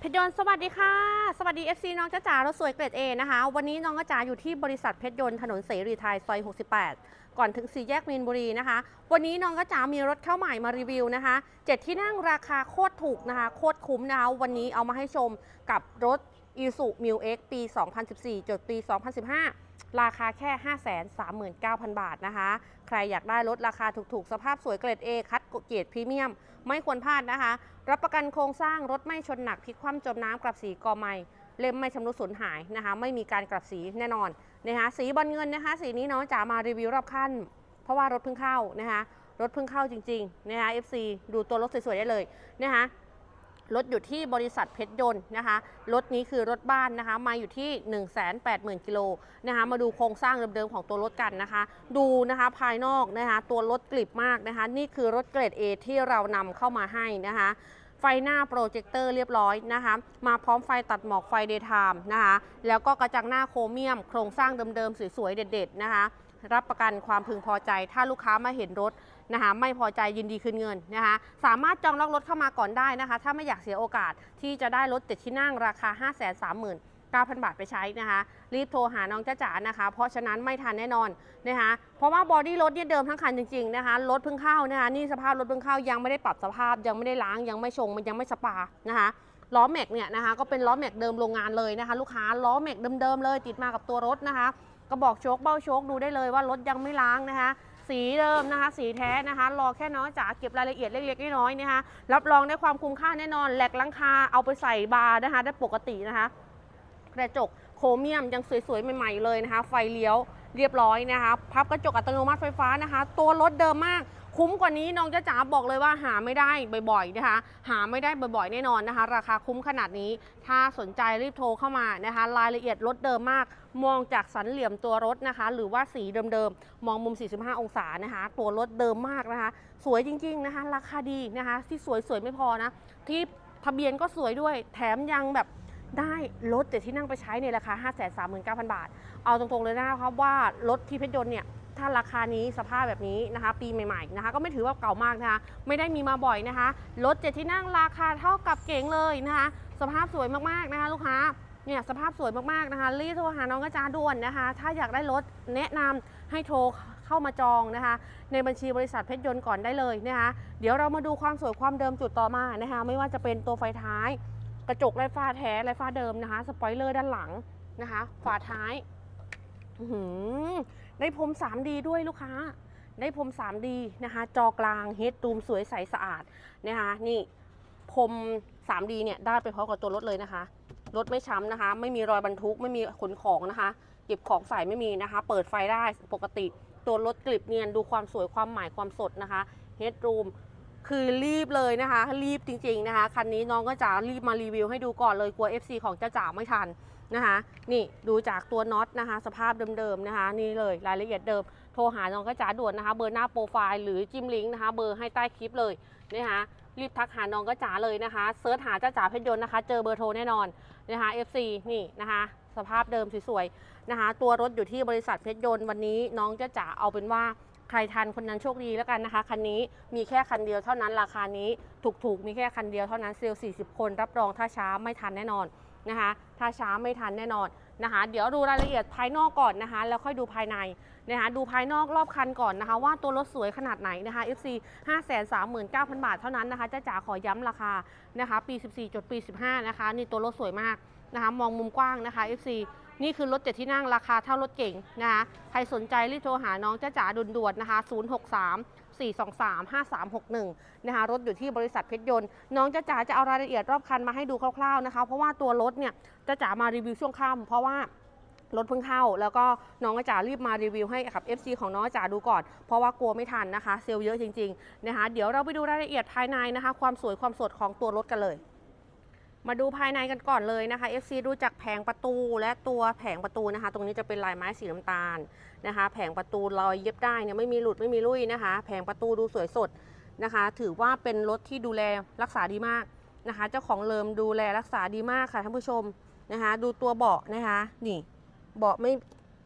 เพชรยนต์สวัสดีค่ะ สวัสดี FC น้องจ้าจ๋ารถสวยเกรด A นะคะ วันนี้น้องจ้าจ๋าอยู่ที่บริษัทเพชรยนต์ถนนเสรีไทยซอย 68 ก่อนถึงสี่แยกมีนบุรีนะคะ วันนี้น้องจ้าจ๋ามีรถเข้าใหม่มารีวิวนะคะเจ็ดที่นั่งราคาโคตรถูกนะคะ โคตรคุ้มนะคะ วันนี้เอามาให้ชมกับรถ i s u m i l X ปี 2014 จดปี 2015 ราคาแค่ 539,000 บาทนะคะ ใครอยากได้รถราคาถูกๆ สภาพสวยเกรด A คัดเกรดพรีเมียม ไม่ควรพลาดนะคะ รับประกันโครงสร้างรถไม่ชนหนักพลิกคว่ำจมน้ำกลับสีกอไม่เล่มไม่ชำรุดสูญหายนะคะ ไม่มีการกลับสีแน่นอนนะคะสีบอลเงินนะคะ สีนี้น้องจ๋ามารีวิวรอบขั้น เพราะว่ารถเพิ่งเข้านะคะรถเพิ่งเข้าจริงๆนะคะ FC ดูตัวรถสวยๆได้เลยนะคะ รถอยู่ที่บริษัทเพชรยนต์นะคะ รถนี้คือรถบ้านนะคะ มาอยู่ที่ 180,000กิโลนะคะ มาดูโครงสร้างเดิมๆของตัวรถกันนะคะ ดูนะคะภายนอกนะคะ ตัวรถกลิบมากนะคะ นี่คือรถเกรด A ที่เรานำเข้ามาให้นะคะไฟหน้าโปรเจคเตอร์เรียบร้อยนะคะ มาพร้อมไฟตัดหมอกไฟเดย์ไทม์นะคะ แล้วก็กระจังหน้าโครเมียม โครงสร้างเดิมๆ สวยๆ เด็ดๆ นะคะ รับประกันความพึงพอใจ ถ้าลูกค้ามาเห็นรถ นะคะไม่พอใจยินดีคืนเงินนะคะสามารถจองล็อกรถเข้ามาก่อนได้นะคะ ถ้าไม่อยากเสียโอกาสที่จะได้รถเจ็ดที่นั่งราคา 5 3 0 0 0 0 9,000 บาทไปใช้นะคะ รีบโทรหาน้องจ้าจ๋านะคะ เพราะฉะนั้นไม่ทันแน่นอนนะคะ เพราะว่าบอดี้รถเนี่ยเดิมทั้งคันจริงๆนะคะ รถเพิ่งเข้านะคะ นี่สภาพรถเพิ่งเข้ายังไม่ได้ปรับสภาพ ยังไม่ได้ล้าง ยังไม่ชง มันยังไม่สปานะคะล้อแม็กเนี่ยนะคะก็เป็นล้อแม็กเดิมโรงงานเลยนะคะ ลูกค้าล้อแม็กเดิมๆเลย ติดมากับตัวรถนะคะกระบอกโชคเบ้าโชคดูได้เลยว่ารถยังไม่ล้างนะคะ สีเดิมนะคะ สีแท้นะคะ รอแค่น้อยจ๋าเก็บรายละเอียดเล็กๆน้อยๆนะคะ รับรองได้ความคุ้มค่าแน่นอนแหลกลังคาเอาไปใส่บาร์นะคะ ได้ปกตินะคะ กระจกโครเมียมยังสวยๆ ใหม่ๆเลยนะคะ ไฟเลี้ยวเรียบร้อยนะคะ พับกระจกอัตโนมัติไฟฟ้านะคะ ตัวรถเดิมมาก คุ้มกว่านี้น้องจ้าจ๋าบอกเลยว่าหาไม่ได้บ่อยๆนะคะ หาไม่ได้บ่อยๆแน่นอนนะคะ ราคาคุ้มขนาดนี้ ถ้าสนใจรีบโทรเข้ามานะคะ รายละเอียดรถเดิมมาก มองจากสันเหลี่ยมตัวรถนะคะ หรือว่าสีเดิมๆ มองมุม 45 องศานะคะ ตัวรถเดิมมากนะคะ สวยจริงๆนะคะ ราคาดีนะคะ ที่สวยๆไม่พอนะ ที่ทะเบียนก็สวยด้วย แถมยังแบบได้รถเจ็ดที่นั่งไปใช้ในราคา 5 3 9 0 0 0 บาท เอาตรงๆเลยนะครับว่ารถที่เพชรยนต์เนี่ย ถ้าราคานี้สภาพแบบนี้นะคะ ปีใหม่ๆนะคะ ก็ไม่ถือว่าเก่ามากนะคะ ไม่ได้มีมาบ่อยนะคะรถเจ็ดที่นั่งราคาเท่ากับเก๋งเลยนะคะ สภาพสวยมากๆนะคะลูกค้าเนี่ยสภาพสวยมากๆนะคะรีบโทรหาน้องกระจาด่วนนะคะ ถ้าอยากได้รถแนะนำให้โทรเข้ามาจองนะคะ ในบัญชีบริษัทเพชรยนต์ก่อนได้เลยนะคะ เดี๋ยวเรามาดูความสวยความเดิมจุดต่อมานะคะ ไม่ว่าจะเป็นตัวไฟท้าย กระจกไรฟ้าแท้ไรฟ้าเดิมนะคะ สปอยเลอร์ด้านหลังนะคะ ฝาท้าย ได้พรม 3D ด้วยลูกค้า ได้พรม 3D นะคะ จอกลางเฮดตูมสวยใสสะอาดนะคะนี่พรม 3D เนี่ยได้ไปพร้อมกับตัวรถเลยนะคะ รถไม่ช้ำนะคะ ไม่มีรอยบรรทุกไม่มีขนของนะคะ เก็บของใส่ไม่มีนะคะ เปิดไฟได้ปกติ ตัวรถกลิบเนียนดูความสวยความหมายความสดนะคะเฮดรูมคือรีบเลยนะคะ รีบจริงๆนะคะ คันนี้น้องก็จะรีบมารีวิวให้ดูก่อนเลยกลัว FC ของจ้าจ๋าไม่ทัน นะคะ นี่ดูจากตัวน็อตนะคะ สภาพเดิมๆนะคะ นี่เลยรายละเอียดเดิม โทรหาน้องก็จ๋าด่วนนะคะ เบอร์หน้าโปรไฟล์หรือจิ้มลิงก์นะคะ เบอร์ให้ใต้คลิปเลยนะคะรีบทักหาน้องก็จ๋าเลยนะคะเซิร์ชหาจ้าจ๋าเพชรยนต์นะคะ เจอเบอร์โทรแน่นอนนะคะ FC นี่นะคะ สภาพเดิมสวยๆนะคะ ตัวรถอยู่ที่บริษัทเพชรยนต์วันนี้น้องจ้าจ๋าเอาเป็นว่าใครทันคนนั้นโชคดีแล้วกันนะคะ คันนี้มีแค่คันเดียวเท่านั้นราคานี้ถูกๆ มีแค่คันเดียวเท่านั้นเซลล์40 คน รับรองถ้าช้าไม่ทันแน่นอน นะคะ ถ้าช้าไม่ทันแน่นอนนะคะ เดี๋ยวดูรายละเอียดภายนอกก่อนนะคะ แล้วค่อยดูภายในนะคะ ดูภายนอกรอบคันก่อนนะคะ ว่าตัวรถสวยขนาดไหนนะคะ FC 539,000 บาทเท่านั้นนะคะจ้าจ๋าขอย้ำราคานะคะ ปี 14จดปี 15 นะคะ นี่ตัวรถสวยมากนะคะ มองมุมกว้างนะคะ FC นี่คือรถเจ็ดที่นั่งราคาเท่ารถเก่งนะคะใครสนใจรีบโทรหาน้องจ้าจ๋าด่วนๆนะคะ 063 423 5361 นะคะรถอยู่ที่บริษัทเพชรยนต์ น้องจ้าจ๋าจะเอารายละเอียดรอบคันมาให้ดูคร่าวๆนะคะ เพราะว่าตัวรถเนี่ยจ้าจ๋ามารีวิวช่วงค่ำเพราะว่ารถเพิ่งเข้า แล้วก็น้องจ๋ารีบมารีวิวให้กับ FC ของน้องจ๋าดูก่อน เพราะว่ากลัวไม่ทันนะคะ เซลล์เยอะจริงๆนะคะเดี๋ยวเราไปดูรายละเอียดภายในนะคะ ความสวยความสดของตัวรถกันเลย มาดูภายในกันก่อนเลยนะคะ FC ดูจากแผงประตูและตัวแผงประตูนะคะ ตรงนี้จะเป็นลายไม้สีน้ำตาลนะคะ แผงประตูรอยเย็บได้เนี่ยไม่มีหลุดไม่มีลุยนะคะ แผงประตูดูสวยสดนะคะ ถือว่าเป็นรถที่ดูแลรักษาดีมากนะคะ เจ้าของเลิมดูแลรักษาดีมากค่ะท่านผู้ชมนะคะ ดูตัวเบาะนะคะ นี่เบาะไม่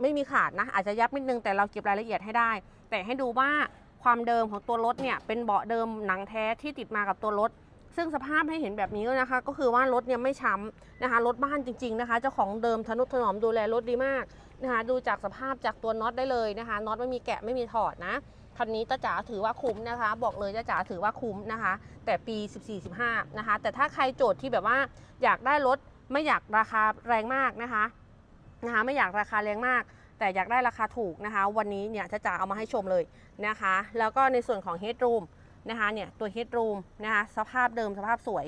ไม่มีขาดนะ อาจจะยับนิดนึงแต่เราเก็บรายละเอียดให้ได้ แต่ให้ดูว่าความเดิมของตัวรถเนี่ยเป็นเบาะเดิมหนังแท้ที่ติดมากับตัวรถ ซึ่งสภาพให้เห็นแบบนี้แล้วนะคะ ก็คือว่ารถเนี่ยไม่ช้ำนะคะรถบ้านจริง ๆนะคะ เจ้าของเดิมทนุถนอมดูแลรถดีมากนะคะ ดูจากสภาพจากตัวน็อตได้เลยนะคะน็อตไม่มีแกะไม่มีถอดนะคันนี้ตาจ๋าถือว่าคุ้มนะคะ บอกเลยตาจ๋าถือว่าคุ้มนะคะ แต่ปี 14-15 นะคะ แต่ถ้าใครโจทย์ที่แบบว่าอยากได้รถไม่อยากราคาแรงมากนะคะนะคะ ไม่อยากราคาแรงมาก แต่อยากได้ราคาถูกนะคะ วันนี้เนี่ยจะจ๋าเอามาให้ชมเลยนะคะ แล้วก็ในส่วนของ headroom นะคะเนี่ยตัว headroom นะคะสภาพเดิมสภาพสวย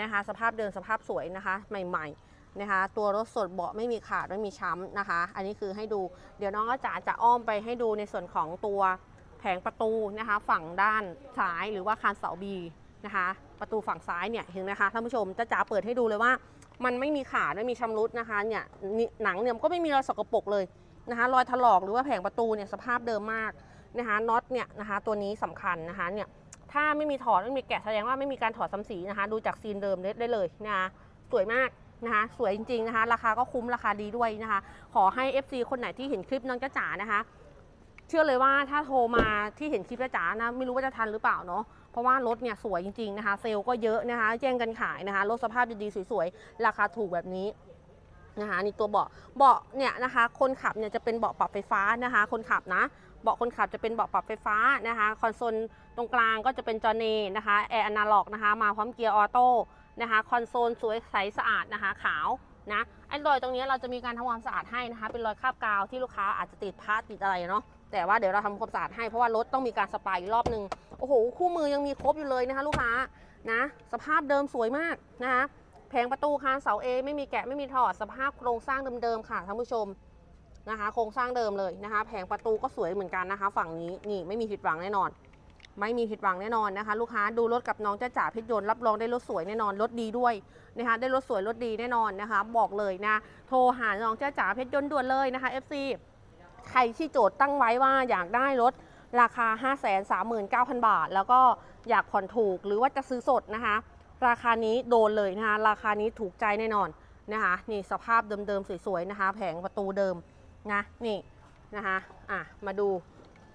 นะคะสภาพเดิมสภาพสวยนะคะใหม่ๆนะคะตัวรถสดเบาะไม่มีขาดไม่มีช้ำนะคะ อันนี้คือให้ดูเดี๋ยวน้องก็จ๋าจะอ้อมไปให้ดูในส่วนของตัวแผงประตูนะคะฝั่งด้านซ้ายหรือว่าคานเสาบีนะคะประตูฝั่งซ้ายเนี่ยเห็นไหมคะท่านผู้ชมจะจ๋าเปิดให้ดูเลยว่า มันไม่มีขาดไม่มีชำรุดนะคะเนี่ยหนังเนี่ยมันก็ไม่มีรอยสกปรกเลยนะคะรอยถลอกหรือว่าแผงประตูเนี่ยสภาพเดิมมากนะคะน็อตเนี่ยนะคะตัวนี้สำคัญนะคะเนี่ย ถ้าไม่มีถอดไม่มีแกะแสดงว่าไม่มีการถอดซ้ำสีนะคะ ดูจากซีนเดิมได้ไดเลยนะคะสวยมากนะคะ สวยจริงๆนะคะ ราคาก็คุ้มราคาดีด้วยนะคะ ขอให้ FC คนไหนที่เห็นคลิปน้องจ้าจ๋านะคะ เชื่อเลยว่าถ้าโทรมาที่เห็นคลิปจ้าจ๋านะไม่รู้ว่าจะทันหรือเปล่าเนาะเพราะว่ารถเนี่ยสวยจริงๆนะคะ เซลล์ก็เยอะนะคะแย่งกันขายนะคะรถสภาพดีๆสวยๆราคาถูกแบบนี้นะคะนี่ตัวเบาะเบาะเนี่ยนะคะ คนขับเนี่ยจะเป็นเบาะปรับไฟฟ้านะคะ คนขับนะ เบาะคนขับจะเป็นเบาะปรับไฟฟ้านะคะคอนโซลตรงกลางก็จะเป็นจอเนนะคะแอร์อนาล็อกนะคะมาพร้อมเกียร์ออโต้นะคะคอนโซลสวยใสสะอาดนะคะขาวนะไอ้รอยตรงนี้เราจะมีการทำความสะอาดให้นะคะ เป็นรอยคราบกาวที่ลูกค้าอาจจะติดพาร์ทติดอะไรเนาะแต่ว่าเดี๋ยวเราทำความสะอาดให้เพราะว่ารถต้องมีการสปายอีกรอบนึงโอ้โหคู่มือยังมีครบอยู่เลยนะคะ ลูกค้านะ สภาพเดิมสวยมากนะคะแผงประตูคานเสาเอไม่มีแกะไม่มีถอดสภาพโครงสร้างเดิมๆค่ะท่านผู้ชม นะคะ โครงสร้างเดิมเลยนะคะ แผงประตูก็สวยเหมือนกันนะคะ ฝั่งนี้นี่ไม่มีผิดหวังแน่นอน ไม่มีผิดหวังแน่นอนนะคะ ลูกค้าดูรถกับน้องจ้าจ๋าเพชรยนต์รับรองได้รถสวยแน่นอนรถดีด้วยนะคะ ได้รถสวยรถดีแน่นอนนะคะ บอกเลยนะโทรหาน้องจ้าจ๋าเพชรยนต์ด่วนเลยนะคะ FC ใครที่โจทย์ตั้งไว้ว่าอยากได้รถราคา 5 3 9 0 0 0 บาท แล้วก็อยากผ่อนถูกหรือว่าจะซื้อสดนะคะ ราคานี้โดนเลยนะคะ ราคานี้ถูกใจแน่นอนนะคะ นี่สภาพเดิมๆ สวยๆ นะคะ แผงประตูเดิม นะนี่นะคะอะมาดู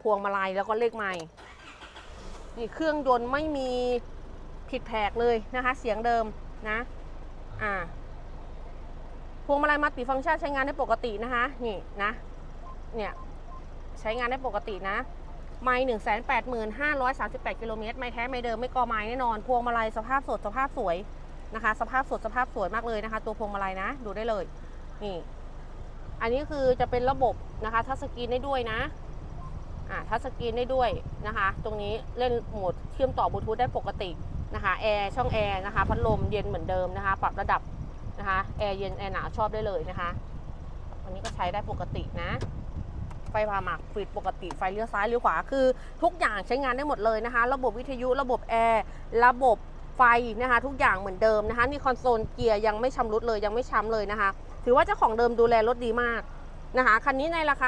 พวงมาลัยแล้วก็เลขไม้นี่เครื่องยนต์ไม่มีผิดแผกเลยนะคะ เสียงเดิมนะอ่าพวงมาลัยมัลติฟังก์ชันใช้งานได้ปกตินะคะนี่นะเนี่ยใช้งานได้ปกตินะ ไม่หนึ่งแสนแปดหมื่นห้าร้อยสามสิบแปดกิโลเมตร ไม่แท้ไม่เดิมไม่กอไม้แน่นอน พวงมาลัยสภาพสดสภาพสวยนะคะ สภาพสดสภาพสวยมากเลยนะคะ ตัวพวงมาลัยนะ ดูได้เลย นี่ อันนี้คือจะเป็นระบบนะคะทัชสกรีนได้ด้วยนะอ่าทัชสกรีนได้ด้วยนะคะ ตรงนี้เล่นโหมดเชื่อมต่อบลูทูธได้ปกตินะคะแอร์ช่องแอร์นะคะพัดลมเย็นเหมือนเดิมนะคะ ปรับระดับนะคะแอร์เย็นแอร์หนาวชอบได้เลยนะคะอันนี้ก็ใช้ได้ปกตินะ ไฟพาหมากฟิดปกติไฟเลี้ยวซ้ายเลี้ยวขวาคือ ทุกอย่างใช้งานได้หมดเลยนะคะ ระบบวิทยุระบบแอร์ระบบไฟนะคะ ทุกอย่างเหมือนเดิมนะคะนี่คอนโซลเกียร์ยังไม่ชำรุดเลยยังไม่ช้ำเลยนะคะ ถือว่าเจ้าของเดิมดูแลรถดีมากนะคะคันนี้ในราคา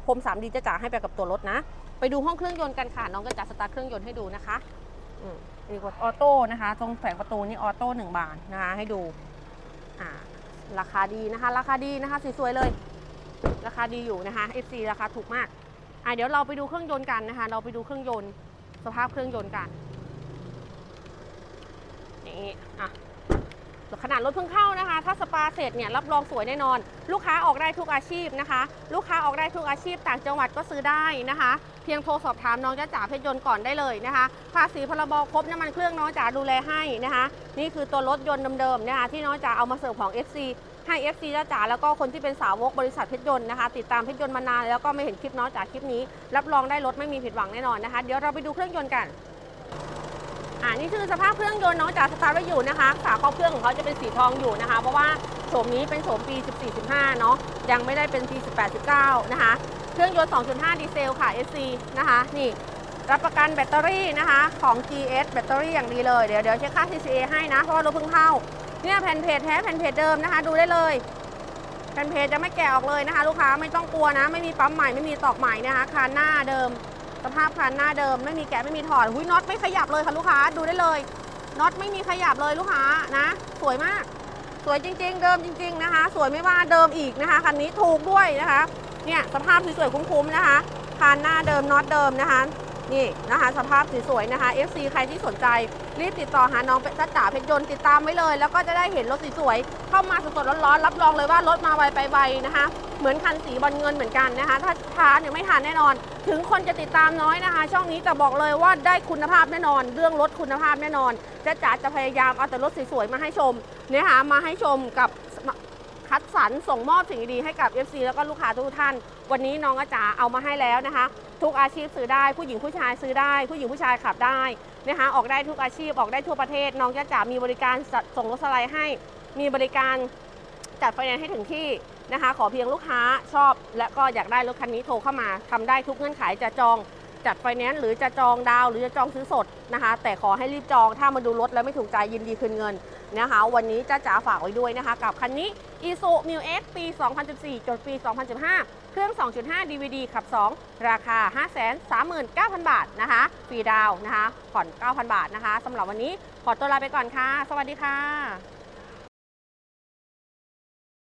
539พรม 3D จะจ่ายให้ไปกับตัวรถนะ ไปดูห้องเครื่องยนต์กันค่ะ น้องก็จะสตาร์ทเครื่องยนต์ให้ดูนะคะอืมนี่กดออโต้นะคะ ตรงแผงประตูนี่ออโต้หนึ่งบานนะคะให้ดูอ่าราคาดีนะคะ ราคาดีนะคะสวยๆเลย ราคาดีอยู่นะคะ FC ราคาถูกมากอะเดี๋ยวเราไปดูเครื่องยนต์กันนะคะ เราไปดูเครื่องยนต์สภาพเครื่องยนต์กันนี่อะ ขนาดรถเพิ่งเข้านะคะ ถ้าสปาเสร็จเนี่ยรับรองสวยแน่นอน ลูกค้าออกได้ทุกอาชีพนะคะ ลูกค้าออกได้ทุกอาชีพต่างจังหวัดก็ซื้อได้นะคะ เพียงโทรสอบถามน้องจ้าจ๋าเพชรยนต์ก่อนได้เลยนะคะ ภาษีพรบครบน้ำมันเครื่องน้องจ๋าดูแลให้นะคะ นี่คือตัวรถยนต์เดิมๆนะคะที่น้องจ๋าเอามาเสิร์ฟของ FC ให้ FC จ้าจ๋าแล้วก็คนที่เป็นสาวกบริษัทเพชรยนต์นะคะ ติดตามเพชรยนต์มานานแล้วก็ไม่เห็นคลิปน้องจ๋าคลิปนี้ รับรองได้รถไม่มีผิดหวังแน่นอนนะคะ เดี๋ยวเราไปดูเครื่องยนต์กัน อ่านี่คือสภาพเครื่องยนต์น้องจ๋าสตาร์ทไว้อยู่นะคะฝาครอบเครื่องของเขาจะเป็นสีทองอยู่นะคะ เพราะว่าโฉมนี้เป็นโฉมปี 14-15 เนาะยังไม่ได้เป็นปี 18-19 นะคะ เครื่องยนต์ 2.5 ดีเซลค่ะ SC นะคะ นี่รับประกันแบตเตอรี่นะคะของ GS แบตเตอรี่อย่างดีเลย เดี๋ยวเดี๋ยวเช็คค่า TCA ให้นะ เพราะว่ารถเพิ่งเข้า เนี่ยแผ่นเพจแท้แผ่นเพจเดิมนะคะ ดูได้เลย แผ่นเพจจะไม่แกะออกเลยนะคะ ลูกค้าไม่ต้องกลัวนะ ไม่มีปั๊มใหม่ไม่มีตอกใหม่นะคะคานหน้าเดิม สภาพคันหน้าเดิมไม่มีแกะไม่มีถอดหุ้ยน็อตไม่ขยับเลยค่ะลูกค้าดูได้เลยน็อตไม่มีขยับเลยลูกค้านะ สวยมาก สวยจริง ๆ เดิมจริง ๆนะคะ สวยไม่ว่าเดิมอีกนะคะคันนี้ถูกด้วยนะคะเนี่ยสภาพสวยๆคุ้มๆนะคะคันหน้าเดิมน็อตเดิมนะคะ นี่นะคะสภาพสวยๆนะคะ FC ใครที่สนใจรีบติดต่อหาน้องเป็ดจ้าจ๋าเพชรยนต์ติดตามไว้เลย แล้วก็จะได้เห็นรถสวยๆเข้ามาสดๆร้อนๆรับรองเลยว่ารถมาไวไปไวนะคะ เหมือนคันสีบอลเงินเหมือนกันนะคะ ถ้าช้าเนี่ยไม่ทันแน่นอน ถึงคนจะติดตามน้อยนะคะ ช่องนี้แต่บอกเลยว่าได้คุณภาพแน่นอน เรื่องรถคุณภาพแน่นอนจ้าจ๋าจะพยายามเอาแต่รถสวยๆมาให้ชมนะคะมาให้ชมกับ คัดสรรส่งมอบสิ่งดีๆให้กับ FC แล้วก็ลูกค้าทุกท่าน วันนี้น้องอาจาเอามาให้แล้วนะคะ ทุกอาชีพซื้อได้ ผู้หญิงผู้ชายซื้อได้ ผู้หญิงผู้ชายขับได้นะคะออกได้ทุกอาชีพออกได้ทั่วประเทศ น้องอาจ๋ามีบริการส่งรถสไลด์ให้ มีบริการจัดไฟแนนซ์ให้ถึงที่นะคะ ขอเพียงลูกค้าชอบ และก็อยากได้รถคันนี้โทรเข้ามาทำได้ทุกเงื่อนไขจะจอง จัดไฟแนนซ์หรือจะจองดาว หรือจะจองซื้อสดนะคะ แต่ขอให้รีบจองถ้ามาดูรถแล้วไม่ถูกใจยินดีคืนเงินนะคะ วันนี้จ้าจ๋าฝากไว้ด้วยนะคะ กับคันนี้ i s u m u x ปี 2014จดปี 2015 เครื่อง 2.5 DVD ขับ 2 ราคา 539,000 บาทนะคะฟรีดาวน์นะคะผ่อน 9,000 บาทนะคะสำหรับวันนี้ขอตัวลาไปก่อนค่ะ สวัสดีค่ะ